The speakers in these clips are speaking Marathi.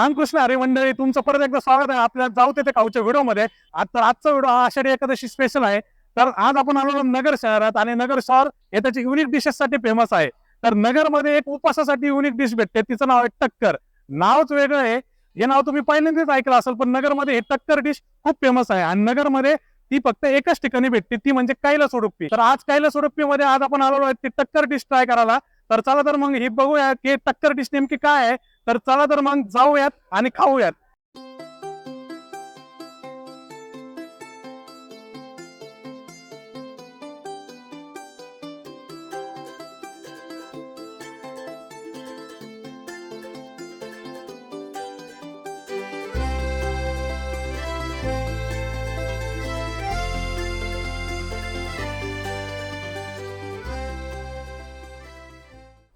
रामकृष्ण अरे मंडळी तुमचं परत एकदा स्वागत आहे. आपल्या जाऊ ते खाऊच्या व्हिडिओमध्ये. आता आजचा व्हिडिओ हा आषाढी एकादशी स्पेशल आहे. तर आज आपण आलो नगर शहरात आणि नगर शहर हे त्याच्या युनिक डिशेस साठी फेमस आहे. तर नगरमध्ये एक उपवासासाठी युनिक डिश भेटते. तिचं नाव आहे टक्कर. नावच वेगळं आहे. हे नाव तुम्ही पहिल्यांदाच ऐकलं असेल पण नगरमध्ये हे टक्कर डिश खूप फेमस आहे. आणि नगरमध्ये ती फक्त एकच ठिकाणी भेटते. ती म्हणजे कैलास उडुप्पी तर आज कैलास उडुप्पी मध्ये आज आपण आलो आहे ती टक्कर डिश ट्राय करायला. तर चला तर मग हे बघूया की टक्कर डिश नेमकी काय आहे. तर चला तर मग जाऊयात आणि खाऊयात.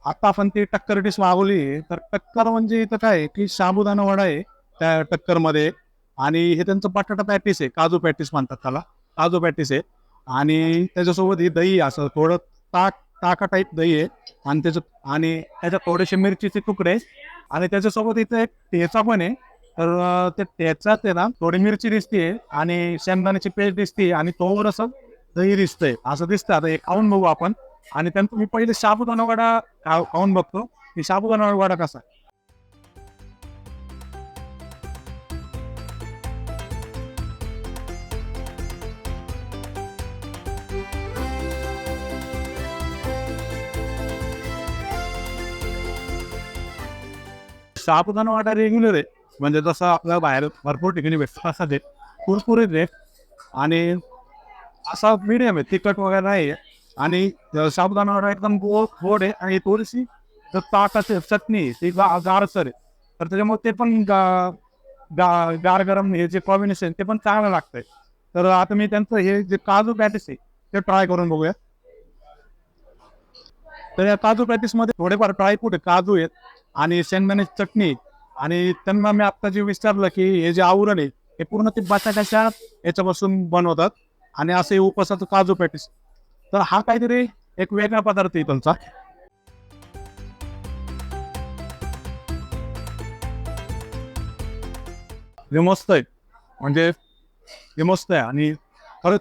आता आपण ती टक्कर डिश मागवली तर टक्कर म्हणजे इथं काय आहे की साबुदाणा वडा आहे त्या टक्करमध्ये आणि हे त्यांचं बटाटा पॅटीस आहे काजू पॅटीस म्हणतात त्याला काजू पॅटीस आहे. आणि त्याच्यासोबत ही दही असं थोडं ताक ताका टाईप दही आहे. आणि त्याच्यात आणि त्याच्यात थोडेसे मिरचीचे तुकडे आणि त्याच्यासोबत इथं एक ठेचा पण आहे. तर ते टेचा आहे ना थोडी मिरची दिसते आणि शेंगदाण्याची पेस्ट दिसते आणि तोवर असं दही दिसतंय. असं दिसतं आता हे खाऊन बघू आपण. आणि त्यांचं मी पहिले शाबुदाना वडा खाऊन बघतो. की शाबुदाना वडा कसा? आहे. वाटा रेग्युलर आहे. म्हणजे जसं आपल्या बाहेर भरपूर ठिकाणी भेटतो असा ते कुरकुरीत आहे. आणि असा मिडियम आहे. तिखट वगैरे नाही आहे आणि साबुदाणा एकदम गोड गोड आहे आणि थोडीशी तर असेल चटणी ती गारसर आहे. तर त्याच्यामुळे ते पण गार गरम हे जे कॉम्बिनेशन ते पण चांगलं लागतंय. तर आता मी त्यांचं हे जे काजू पॅटीस आहे ते ट्राय करून बघूया. तर या काजू पॅटीसमध्ये थोडेफार ड्रायफ्रूट काजू आहेत आणि शेंगदाण्याची चटणी आणि त्यांना मी आता जे विचारलं की हे जे आवरण आहे हे पूर्ण ते बटाट्याच्या याच्यापासून बनवतात. आणि असे उपासाचं काजू पॅटीस तर हा काहीतरी एक वेगळा पदार्थ आहे त्यांचा हे मस्त आहे. म्हणजे हे मस्त आहे आणि खरंच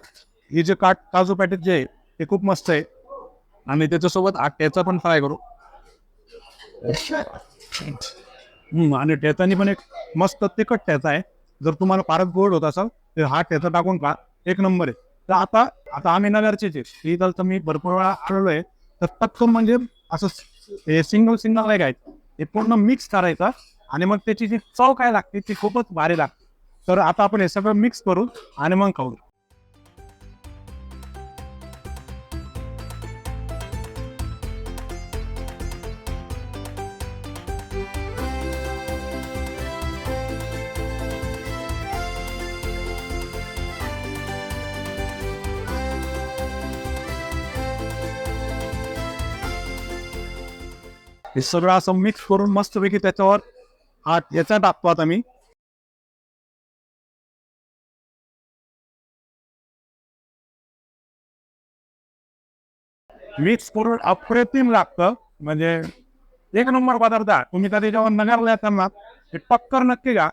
हे जे काट काजू पॅटेज जे आहे ते खूप मस्त आहे. आणि त्याच्यासोबत आ- पण फ्राय करू. आणि ठेचानी पण एक मस्त तिखट ठेचा आहे. जर तुम्हाला फारच गोड होत असाल तर हा ठेचा टाकून का एक नंबर आहे. तर आता आता आम्ही नगरचेच ही तर मी भरपूर वेळा आलेलोय आहे तर टक्कम म्हणजे असं हे सिंगल सिंगल नाही घ्यायचं हे पूर्ण मिक्स करायचं आणि मग त्याची जी चव काय लागते ती खूपच भारी लागते. तर आता आपण हे सगळं मिक्स करू आणि मग खाऊ हे सगळं असं मिक्स करून मस्तपैकी त्याच्यावर हा याचा टाकतो आता मी. मिक्स करून अप्रतिम लागतं. म्हणजे एक नंबर पदार्थ आहे. तुम्ही कधी जेव्हा नगरला त्यांना हे टक्कर नक्की घ्या.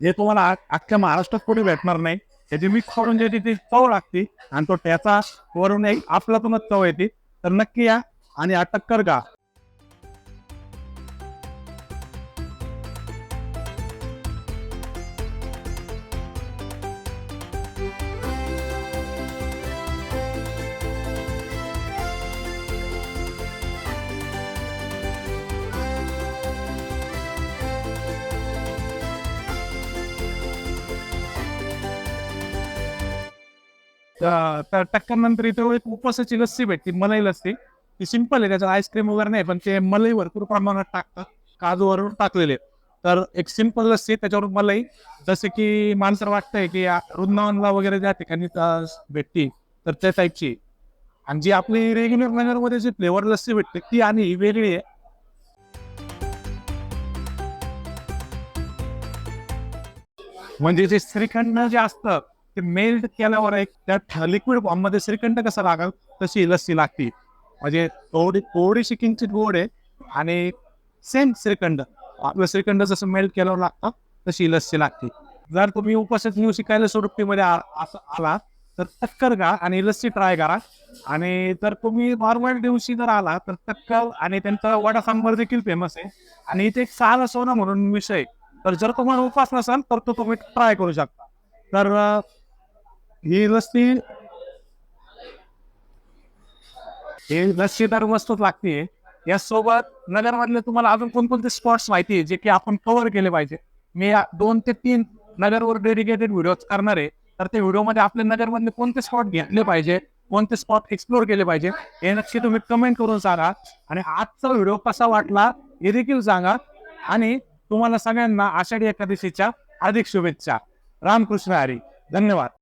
हे तुम्हाला अख्ख्या महाराष्ट्रात कुठे भेटणार नाही. त्याची मिक्स करून जे ती चव लागते आणि तो त्याचा वरून एक आपलातूनच चव येते. तर नक्की या आणि अटक्कर हा टक्कर त्या टक्क्यानंतर इथे एक उपवासाची लस्सी भेटते मलाई लस्सी. ती सिंपल आहे त्याच्यात आईस्क्रीम वगैरे नाही पण ते मलाई भरपूर प्रमाणात टाकतात काजू वरून टाकलेले. तर एक सिंपल लस्सी त्याच्यावर मलाई. जसे की माणसं वाटतंय की वृंदावनला वगैरे ज्या ठिकाणी अं, भेटते. तर त्या टाईपची आणि जी आपली रेग्युलर नगरमध्ये जी फ्लेवर लस्सी भेटते ती आणि ही वेगळी आहे. म्हणजे जे श्रीखंड जे असतं ते मेल्ट केल्यावर एक त्या लिक्विड फॉर्ममध्ये श्रीखंड कसं लागल तशी लस्सी लागते. म्हणजे थोडी थोडीशी किंचित गोड आहे आणि सेम श्रीखंड. आपलं श्रीखंड जसं मेल्ट केल्यावर लागतं तशी लस्सी लागते. जर तुम्ही उपासाची दिवशी शिकायला सुरुपटीमध्ये आ- असं आला तर टक्कर घ्या आणि लस्सी ट्राय करा. आणि तर तुम्ही नॉर्मल दिवशी जर आला तर टक्कर आणि त्यांचा वडा सांबर देखील फेमस आहे. आणि इथे एक साधा सोना म्हणून विषय तर जर तुम्हाला उपास नसाल तर तो तुम्ही ट्राय करू शकता. तर ही लस्सी हे लस्सी वस्तूच लागते. यासोबत नगरमधले तुम्हाला अजून कोणकोणते स्पॉट्स माहिती आहे जे की आपण कव्हर केले पाहिजे? मी दोन ते तीन नगरवर डेडिकेटेड व्हिडिओ करणार आहे. तर ते व्हिडिओमध्ये आपल्या नगरमधले कोणते स्पॉट घेतले पाहिजे कोणते स्पॉट एक्सप्लोर केले पाहिजे हे नक्की तुम्ही कमेंट करून सांगा. आणि आजचा व्हिडिओ कसा वाटला हे देखील सांगा. आणि तुम्हाला सगळ्यांना आषाढी एकादशीच्या अधिक शुभेच्छा. रामकृष्ण हरी. धन्यवाद.